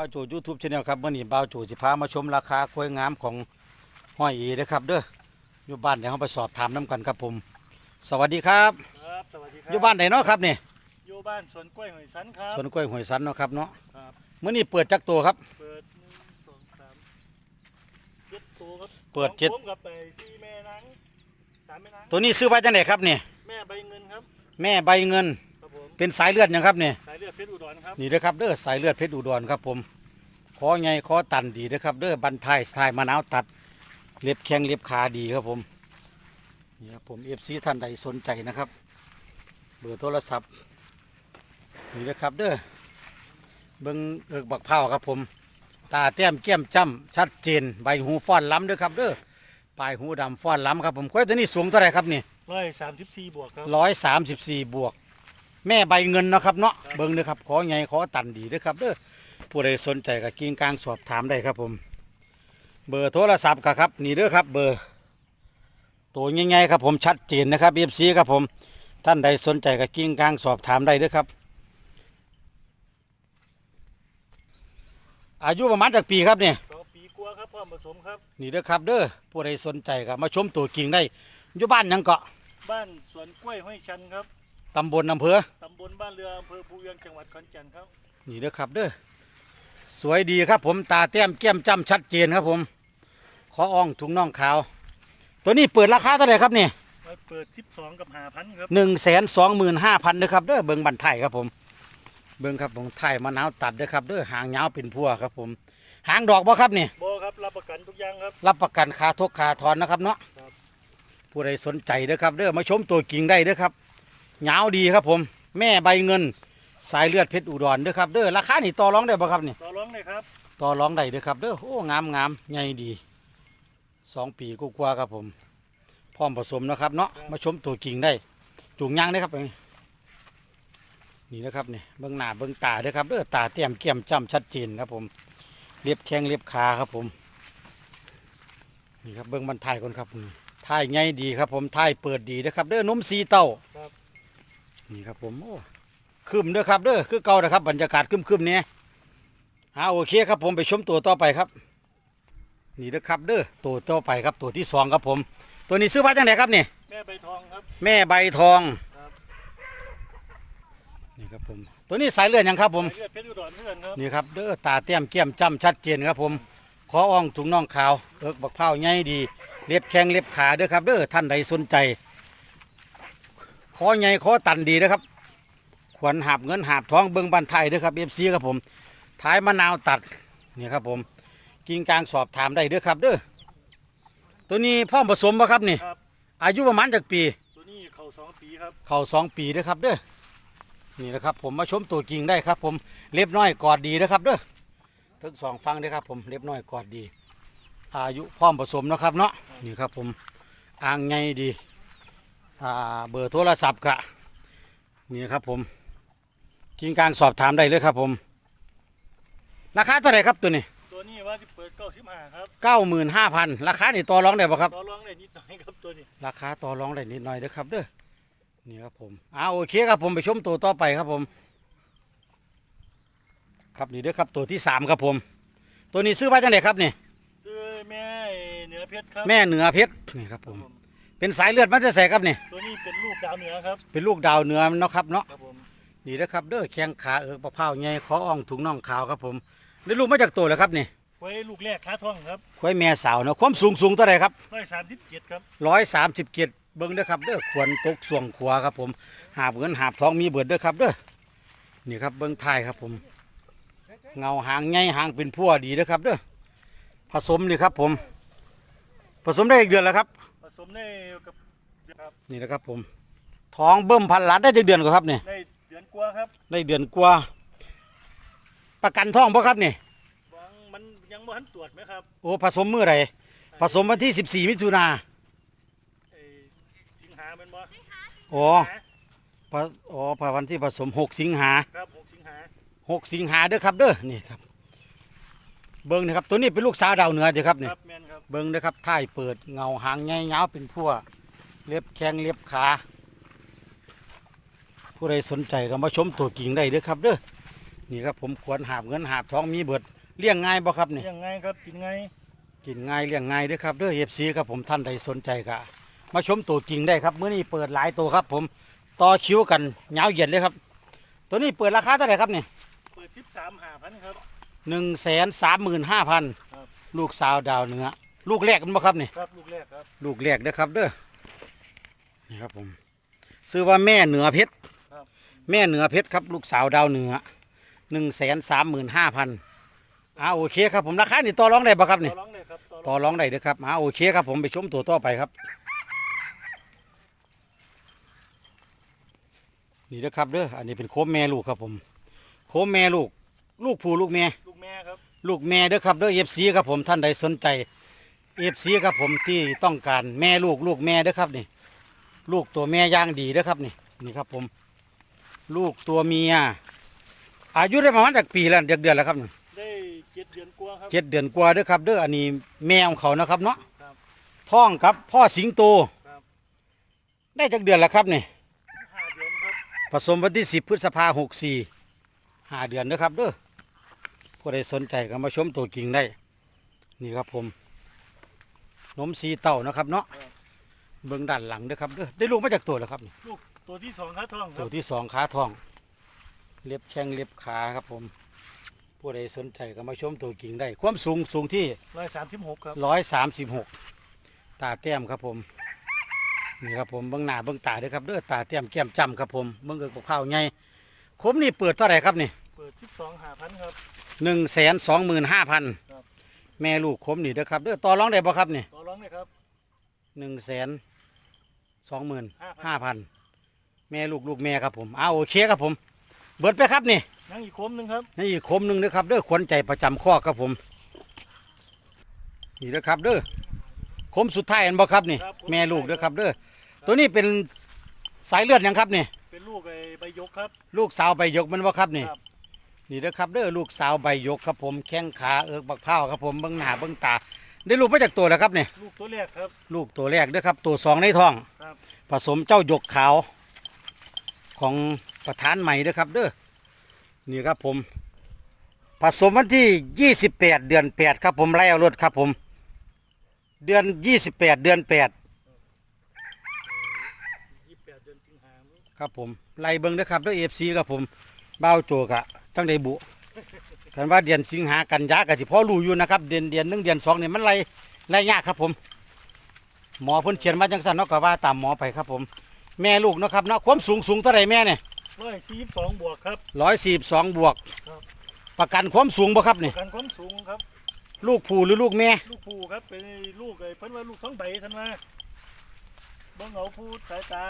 าวโจยูทูบชาแนลครับเมื่อนี้บ่าวโจสิพามาชมราคาควายงามของห้อยอีนะครับ เด้ออยู่บ้านเดี๋ยวเราไปสอบถามน้ำกันครับผม สวัสดีครับครับสวัสดีครัอยู่บ้านไหนเนาะครับนี่อยู่บ้านสวนกล้วยหอยสันครับ สวนกล้วยหวยสันเนาะครับเนาะครับ เมื่อนี้เปิดจักตัวครับ เปิดหนึ่งสองสามเจ็ดตัวครับเปิดเจ็ดสองผมกับไปสี่แม่นางสามแม่นางตัวนี้ซื้อไว้จังไหนครับนี่แม่ใบเงินครับแม่ใบเงินครับผมเป็นสายเลือดยังครับนี่สายเลือดเพชรอุดรครับนี่นะครับเด้อสายเลือดเพชรอุดรครับผมค อไงคอตันดีนะครับเด้อบันทายสไตล์มะนาวตัดเล็บแข้งเล็บขาดีครับผมนี่ครับผมเอฟซีท่านใดสนใจนะครับ เบอร์โทรศัพท์นี่นะครับเด้อเบิ้งเอิกบักเผาครับผม ตาแต้มแก้มจ้ำชัดเจนใบหูฟ้อนล้ำเด้อครับเด้อปลายหูดำฟ้อนล้ำครับผมควายตัวนี้สูงเท่าไหร่ครับนี่ร้อยสามสิบสี่บวกครับร้อยสามสิบสี่บวก แม่ใบเงินเนาะครับเนาะครับเบิ้งเด้อครับขอไงขอตันดีเด้อครับเด้อ ผู้ใดสนใจก็กิ้งกลางสอบถามได้ครับผม เบอร์โทรศัพท์ก็ครับนี่เด้อครับ เบอร์ตัวง่ายๆครับผมชัดเจนนะครับเอฟซีครับผมท่านใดสนใจก็กิ้งกลางสอบถามได้เด้อครับ อายุประมาณจากปีครับเนี่ยสองปีกลัวาครับพร้อมผสมครับ นี่เด้อครับ เด้อผู้ใดสนใจก็มาชมตัวกิ่งได้อยู่บ้านหยังเกาะบ้านสวนกล้วยห้อยชันครับตำบลอำเภอ ตำบลบ้านเรืออำเภอภูเวียงจังหวัดขอนแก่นครับ นี่เด้อครับเด้อ สวยดีครับผมตาแต้มแก้มจ้ำชัดเจนครับผม ขออ่องถุงน่องขาว ตัวนี้เปิดราคาเท่าไหร่ครับนี่ไว้เปิดสิบสองกับหาพันครับหนึ่งแสนสองหมื่นห้าพันเด้อครับเด้อเบิ้งบันไทยครับผม เบิ้งครับผมไทยมะนาวตัดเด้อครับเด้อหางยาวเป็นพัวครับผม หางดอกบ่ครับนี่ โบครับรับประกันทุกอย่างครับ รับประกันคาทกคาทอนนะครับเนาะครับ ผู้ใดสนใจเด้อครับเด้อมาชมตัวกิ่งได้เด้อครับยาวดีครับผม แม่ใบเงิน สายเลือดเพชรอุดรเด้อครับเด้อราคานี่ต่อรองได้บ่ครับนี่ ต่อร้ องเลยครับต่อรองได้เด้อครับเด้อโอ้งามงามใหญ่ดีสองปีกว่าๆครับผม พร้อมผสมนะครับเนาะมาชมตัวกิ่งได้จูงยางได้อครับนี่นะครับนี่เบื้องหน้าเบื้องตาเด้อครับเด้อตาเตี้ยมเกี่ยมจ้ำชัดเจนครับผมเรียบแข้งเรียบขาครับผม นี่ครับเบื้องบรรทายคนครับนี่ท้ายใหญ่ดีครับผมท้ายเปิดดีนะครับเด้อนมสีเต้านี่ครับผมโอ้คืมเด้อครับเด้อคือเก่านะครับบรรยากาศคืมๆเนี่ย อ่าโอเคครับผมไปชมตัวต่อไปครับ นี่นะครับเด้อตัวต่อไปครับตัวที่สองครับผม ตัวนี้ซื้อมาจากไหนครับนี่แม่ใบทองครับ แม่ใบทองครับ นี่ครับผม ตัวนี้สายเลือดยังครับผมสายเลือดเพชรอุดรเพื่อนครับนี่ครับเด้อตาเตี้ยมเกี้ยมจ้ำชัดเจนครับผมขออ่องถุงน่องขาวเอิกบักเผาใหญ่ดีเล็บแข้งเล็บขาเด้อครับเด้อท่านใดสนใจขอใหญ่ขอตันดีนะครับขวัญหาบเงินหาบทองเบิ้งบันไทยเด้อครับเอฟซีครับผม ท้ายมะนาวตัดนี่ครับผมกิ่งกลางสอบถามได้เด้อครับเด้อตัวนี้พ่อมผสมปะครับนี่ ครับ อายุประมาณจากปี ตัวนี้เข่าสองปีครับ เข้าสองปีเด้อครับเด้อนี่นะครับผมมาชมตัวกิ่งได้ครับ ผมเล็บน้อยกอดดีนะครับเด้อทั้งสองฟังเด้อครับ ผมเล็บน้อยกอดดี อายุพร้อมผสมนะครับเนาะนี่ครับผมอ่างไงดีอ่าเบอร์โทรศัพท์กะนี่ครับผมกิ่งกลางสอบถามได้เลยครับผม ราคาเท่าไหร่ครับตัวนี้ตัวนี้ว่าที่เปิดเก้าสิบห้าครับเก้าหมื่นห้าพันราคานี่ต่อรองได้ปะครับ ต่อรองได้นิดหน่อยครับตัวนี้ราคาต่อรองได้นิดหน่อยเด้อครับเด้อนี่ครับผมอ่าโอเคครับผมไปชมตัวต่อไปครับผม ครับนี่เด้อครับตัวที่สามครับผม ตัวนี้ซื้อมาจังไดครับนี่ซื้อแม่เหนือเพชรครับแม่เหนือเพชรนี่ครับผม เป็นสายเลือดมันจะใส่ครับนี่ตัวนี้เป็นลูกดาวเหนือครับเป็นลูกดาวเหนือเนาะครับเนาะครับผมนี่เด้อครับเด้อแข้งขาเอิกปะเผาใหญ่คออ่องถุงน่องขาวครับผม ได้ลูกมาจากตัวแล้วครับนี่ไว้ลูกแรกค้าท่องครับควายแม่สาวเนาะความสูงสูงเท่าไหร่ครับร้อยสามสิบเจ็ดครับร้อยสามสิบเจ็ดเบิ้งเด้อครับเด้อควรตกส่วงขวาครับ ผมหาบเงินหาบทองมีเบิดเด้อครับเด้อนี่ครับเบิ้งท้ายครับผม เงาหางใหญ่หางเป็นพั่วดีเด้อครับเด้อผสมนี่ครับผม ผสมได้อีกเดือนแล้วครับ ผสมได้กับครับนี่นะครับผม ท้องเบิ่มพันล้านได้จักเดือนกว่าครับนี่ได้เดือนกว่าครับ ได้เดือนกว่า ประกันท้องบ่ครับนี่บางมันยังบ่ทันตรวจไหมครับโอ้ผสมเมื่อไหร่ผสมวันที่ 14 มิถุนาไอ้สิงหาเป็นบ่อ๋อพะอ๋อพะวันที่ผสม 6 สิงหา ครับหกสิงหาหกสิงหาเด้อครับเด้อนี่ครับ เบิ้งนะครับตัวนี้เป็นลูกสาวดาวเหนือเด้อครับคนี่รับแมนครับ เบิ้งนะครับท้ายเปิดเงาหางใหญ่ยาวเป็นพั่วเล็บแข้งเล็บขา ผู้ใดสนใจก็มาชมตัวกิ่งได้เด้อครับเด้อ นี่ครับผมควรหาบเงินหาบทองมีเบิดเลี้ยงง่ายบ่ครับนี่ ยังไงครับกินไงกินง่ายเลี้ยงง่ายเด้วยครับเด้อเอฟซีครับผมท่านใดสนใจก็มาชมตัวจริงได้ครับมื้อนี้เปิดหลายตัวครับผมต่อคิวกันยาวเหยียดเลยครับ ตัวนี้เปิดราคาเท่าไหร่ครับนี่เปิดชิปสามหาพันครับ หนึ่งแสนสามหมื่นห้าพันครับ ลูกสาวดาวเหนือลูกแรกกันบ่ครับนี่ ครับลูกแรกครับลูกแรกเด้อครับเด้อนี่ครับผม ซื้อว่าแม่เหนือเพชรครับ แม่เหนือเพชรครับ ลูกสาวดาวเหนือ หนึ่งแสนสามหมื่นห้าพันอ่าโอเคครับผมราคานี่ต่อรองได้บ่ครับต่นี่อร้องเลยครับต่อต่อรองได้เด้อครับอ่าโอเคครับผมไปชมตัวต่อไปครับ นี่เด้อครับเด้ออันนี้เป็นโคมแม่ลูกครับผม โคมแม่ลูก ลูกผู้ลูกแม่ ลูกแม่ครับลูกแม่เด้อครับเด้อเอฟซีครับผมท่านใดสนใจเอฟซีครับผมที่ต้องการแม่ลูกลูกแม่เด้อครับนี่ลูกตัวแม่ย่างดีเด้อครับนี่นี่ครับผม ลูกตัวเมีย อายุได้ประมาณจากปีแล้วเดือนเดือนแล้วครับนี่ได้เจ็ดเดือนกว่าครับ เจ็ดเดือนกว่าเด้อครับเด้ออันนี้แม่ของเขานะครับเนาะครับ ท้องครับพ่อสิงโตครับ ได้จากเดือนแล้วครับนี่ห้าเดือนครับผสมวันที่สิบพฤษภาหกสี่ห้าเดือนนะครับเด้อผู้ใดสนใจก็มาชมตัวจริงได้ นี่ครับผมนมสีเต่านะครับเนาะเบื้องด้านหลังเด้อครับเด้อได้ลูกมาจากตัวแล้วครับนี่ลูกตัวที่สองครับท้องคตัรัวบที่สองขาทอง เล็บแข้งเล็บขาครับผม ผู้ใดสนใจก็มาชมตัวจริงได้ ความสูงสูงที่ร้อยสามสิบหกครับร้อยสามสิบหกตาแต้มครับผมนี่ครับผมเบื้องหน้าเบื้องตาเด้อครับเด้อตาแต้มแก้มจ้ำครับผมเบื้องเอิกกับข้าวไงคมนี่เปิดเท่าไหร่ครับนี่เปิดชิปสองหาพันครับหนึ่งแสนสองหมื่นห้าพันครับแม่ลูกคมนี่เด้อครับเด้อต่อรองได้บ่ครับนี่ต่อร้องเลยครับหนึ่งแสนสองหมื่น5,000ห้าพันแม่ลูกลูกแม่ครับผมอ้าโอเคครับผมเบิดไปครับนี่ยังอีกโคมหนึ่งครับนี่อีกคมหนึ่งเด้อครับเด้อขวัญใจประจำข้อครับผมนี่เด้อครับเด้อคมสุดท้ายอันบ่ครับนี่ครับแม่ลูกเด้อครับเด้อตัวนี้เป็นสายเลือดหยังครับนี่เป็นลูกไอ้ใบยกครับ ลูกสาวใบยกมันบ่ครับนี่ครับนี่เด้อครับเด้อลูกสาวใบยกครับผมแข้งขาเอิกบักเผาวครับผมเบิ้งหน้าเบิ้งตา ได้ลูกมาจากตัวแล้วครับนี่ลูกตัวแรกครับ ลูกตัวแรกเด้อครับ ตัวสองในท้องครับผสมเจ้าหยกขาวของ ประธานใหม่ด้อครับเด้อนี่ครับผม ผสมวันที่ 28 เดือน 8 ครับผมไล่เอารถครับผม เดือน 28 เดือน8ยี่แปดเดือนสิงหาครับผมไล่เบิ้งเด้อครับด้วเอ FC ครับผมเบ้าโจกะจังได้บุกันว่าเดือนสิงหากันยากะสิพอรู้อยู่นะครับ เดือนเดือนหนึ่งเดือนสองเนี่ยมันไล่ไล่ยากครับผม หมอเพิ่นเขียนมาจังซั่นเนาะก็ว่าตามหมอไปครับผม แม่ลูกเนาะครับเนาะความสูงสูงเท่าไรแม่เนี่ย ร้อยสี่สิบสองบวกครับ ร้อยสี่สองบวก ครับ ประกันความสูงบ่ครับนี่การความสูงครับ ลูกผู้หรือลูกแม่ ลูกผู้ครับเป็นลูกไอ้เพิ่นว่าลูกท้องใบท่านว่าบ่เหงาผู้สายตา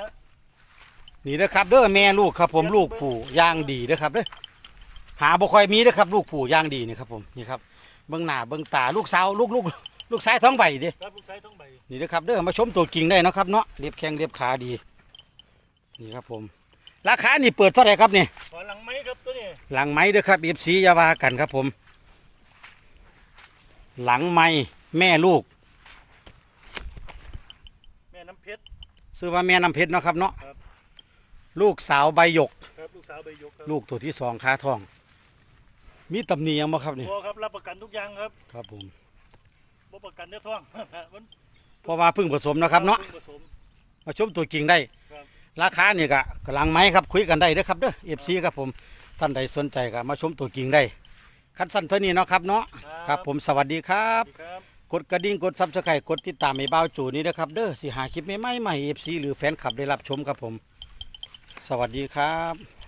นี่นะครับเด้อแม่ลูกครับผมลูกผู้ย่างดีเด้อครับเด้อหาบ่ค่อยมีเด้อครับ ลูกผู้ย่างดีนี่ครับผมนี่ครับเบิ่งหน้าเบิ่งตาลูกสาวลูกลูกลูกชายท้องใบเด้ครับลูกสายท้องใบนี่นะครับเด้อมาชมตัวจริงได้เนาะครับเนาะเรียบแข้งเรียบขาดี นี่ครับผม ราคานี่เปิดเท่าไหร่ครับนี่ขอหลังไม้ครับตัวนี้หลังไม้เด้อครับเอฟซียาวากันครับผม หลังไม้แม่ลูก แม่น้ำเพชรซื้อว่าแม่น้ำเพชรเนาะครับเนาะครับลูกสาวใบหยกครับลูกสาวใบยกครับลูกตัวที่สองขาทอง มีตำหนิหยังบ่ครับนี่พอครับรับประกันทุกอย่างครับ ครับผมบ่ประกันเนื้อท้องมันเพราะว่าเพึ่งผสมนะครับเนาะผสมมาชมตัวจริงได้ค รับราคานี่ก็กำลังไม้ครับคุยกันได้เด้อครับเด้อเอฟซีครับผมท่านใดสนใจก็มาชมตัวจริงได้คันสั้นเท่านี้เนาะครับเนาะครับผมสวัสดีครับสวัสดีครับ กดกระดิ่งกดซับสไครต์กดติดตามให้บ้าวจูนี้นะครับเด้อสิหาคลิปใหม่ๆใหม่เอฟซีหรือแฟนคลับได้รับชมครับผม สวัสดีครับ